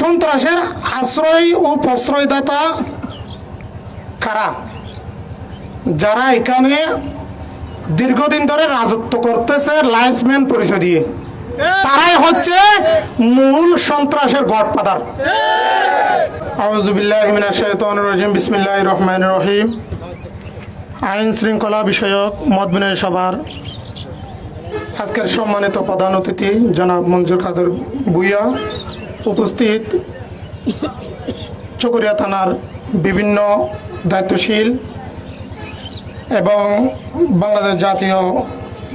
সন্ত্রাসের আশ্রয় ও প্রশ্রয়দাতা কারা? যারা এখানে দীর্ঘদিন ধরে রাজত্ব করতেছে লাইসম্যান পরিচয় দিয়ে। তারাই হচ্ছে মূল সন্ত্রাসের গডফাদার। আউজুবিল্লাহ মিনাশ শাইতানির রাজিম, বিসমিল্লাহির রহমানির রহিম। আইন শৃঙ্খলা বিষয়ক মত বিনয় সভার আজকের সম্মানিত প্রধান অতিথি জনাব মঞ্জুর কাদের ভুইয়া উপস্থিত চকরিয়া থানার বিভিন্ন দায়িত্বশীল এবং বাংলাদেশ জাতীয়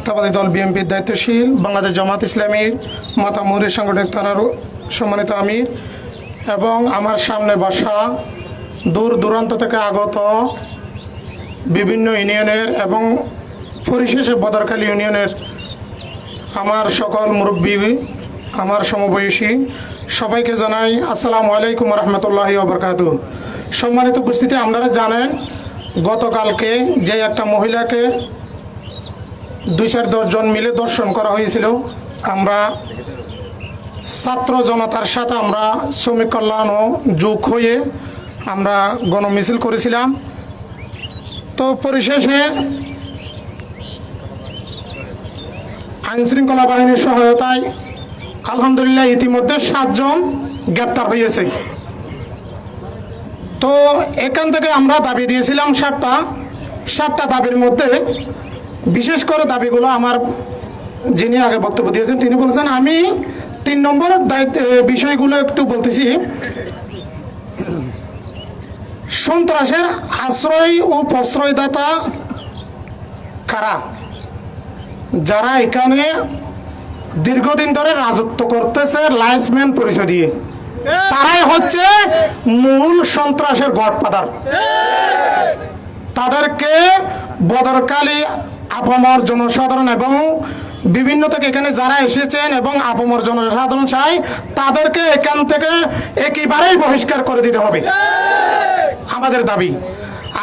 তাবাদী দল বিএনপির দায়িত্বশীল বাংলাদেশ জামাত ইসলামীর মাতা মুহুরী সাংগঠনিক থানার সম্মানিত আমির এবং আমার সামনে বসা দূর দূরান্ত থেকে আগত বিভিন্ন ইউনিয়নের এবং পরিশেষে বদরখালী ইউনিয়নের আমার সকল মুরব্বী, আমার সমবয়সী সবাইকে জানাই আসসালামু আলাইকুম রহমতুল্লাহ বরকাত সম্মানিত উপস্থিতি, আপনারা জানেন গতকালকে যে একটা মহিলাকে দুই চার দশজন মিলে দর্শন করা হয়েছিল। আমরা ছাত্র জনতার সাথে আমরা শ্রমিক কল্যাণ ও যোগ হয়ে আমরা গণমিছিল করেছিলাম। তো পরিশেষে আইনশৃঙ্খলা বাহিনীর সহায়তায় আলহামদুলিল্লাহ, ইতিমধ্যে সাতজন গ্রেপ্তার হয়েছে তো এখান থেকে আমরা দাবি দিয়েছিলাম সাতটা। সাতটা দাবির মধ্যে বিশেষ করে দাবিগুলো আমার যিনি আগে বক্তব্য দিয়েছেন, তিনি বলেছেন, আমি তিন নম্বর দায়িত্ব বিষয়গুলো একটু বলতেছি। সন্ত্রাসের আশ্রয় ও প্রশ্রয়দাতা কারা? যারা এখানে দীর্ঘদিন ধরে রাজত্ব করতেছে লাইসম্যান পরিচয় দিয়ে। তারাই হচ্ছে মূল সন্ত্রাসের গডফাদার। তাদেরকে বদরকালী আপামর জনসাধারণ এবং বিভিন্ন থেকে এখানে যারা এসেছেন এবং আপামর জনসাধারণ চাই তাদেরকে এখান থেকে একেবারেই বহিষ্কার করে দিতে হবে। আমাদের দাবি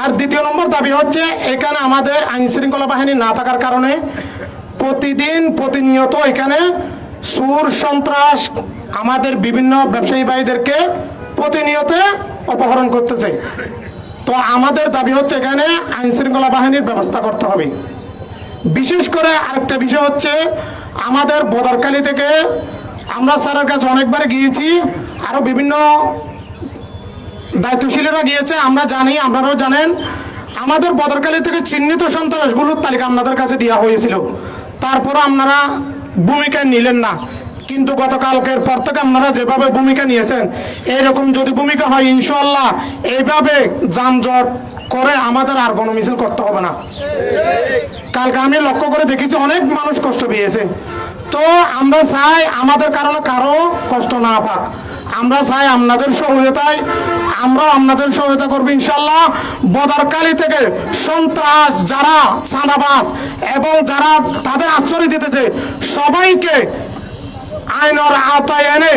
আর দ্বিতীয় নম্বর দাবি হচ্ছে, এখানে আমাদের আইন শৃঙ্খলা বাহিনী না থাকার কারণে প্রতিদিন প্রতিনিয়ত এখানে সুর, সন্ত্রাস আমাদের বিভিন্ন ব্যবসায়ী ভাইদেরকে প্রতিনিয়ত অপহরণ করতেছে। তো আমাদের দাবি হচ্ছে এখানে আইন শৃঙ্খলা বাহিনীর ব্যবস্থা করতে হবে। বিশেষ করে আরেকটা বিষয় হচ্ছে, আমাদের বদরকালী থেকে আমরা স্যারের কাছে অনেকবার গিয়েছি আরও বিভিন্ন দায়িত্বশীলেরা গিয়েছে, আমরা জানি, আপনারাও জানেন। আমাদের বদরকালী থেকে চিহ্নিত সন্ত্রাসগুলোর তালিকা আপনাদের কাছে দেওয়া হয়েছিল। তারপরও আপনারা ভূমিকা নিলেন না। কিন্তু গতকালকের পর থেকে আপনারা যেভাবে ভূমিকা নিয়েছেন, এইরকম যদি ভূমিকা হয় ইনশাল্লাহ এইভাবে যানজট করে আমাদের আর কোনো গণমিছিল করতে হবে না। কালকে আমি লক্ষ্য করে দেখেছি, অনেক মানুষ কষ্ট পেয়েছে। তো আমরা চাই আমাদের কারণে কারও কষ্ট না পাক। আমরা চাই আপনাদের সহযোগিতায় আমরা আপনাদের সহায়তা করব ইনশাল্লাহ বদরকালী থেকে সন্ত্রাস, যারা চাঁদাবাজ এবং যারা তাদের আশ্রয় দিতেছে, সবাইকে আইনের আওতায় এনে,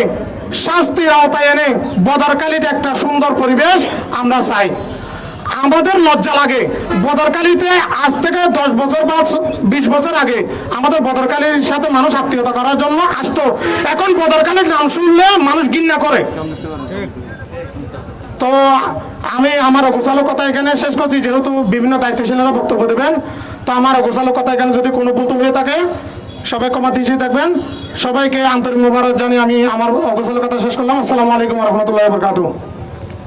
শাস্তির আওতায় এনে বদরকালীতে একটা সুন্দর পরিবেশ আমরা চাই। আমাদের লজ্জা লাগে। বদরকালীতে আজ থেকে দশ বছর বা বিশ বছর আগে আমাদের বদরকালীর সাথে মানুষ আত্মীয়তা করার জন্য আসতো। এখন বদরকালীর নাম শুনলে মানুষ ঘৃণা করে। তো আমি আমার গোছালো কথা এখানে শেষ করছি। যেহেতু বিভিন্ন দায়িত্বশীলেরা বক্তব্য দেবেন, তো আমার গোছালো কথা এখানে যদি কোনো ভুল হয়ে থাকে, সবাই কমা দিয়ে দেখবেন সবাইকে আন্তরিক মোবারক জানিয়ে আমি আমার অগোছালো কথা শেষ করলাম। আসসালামু আলাইকুম রহমতুল্লাহ বরকাতু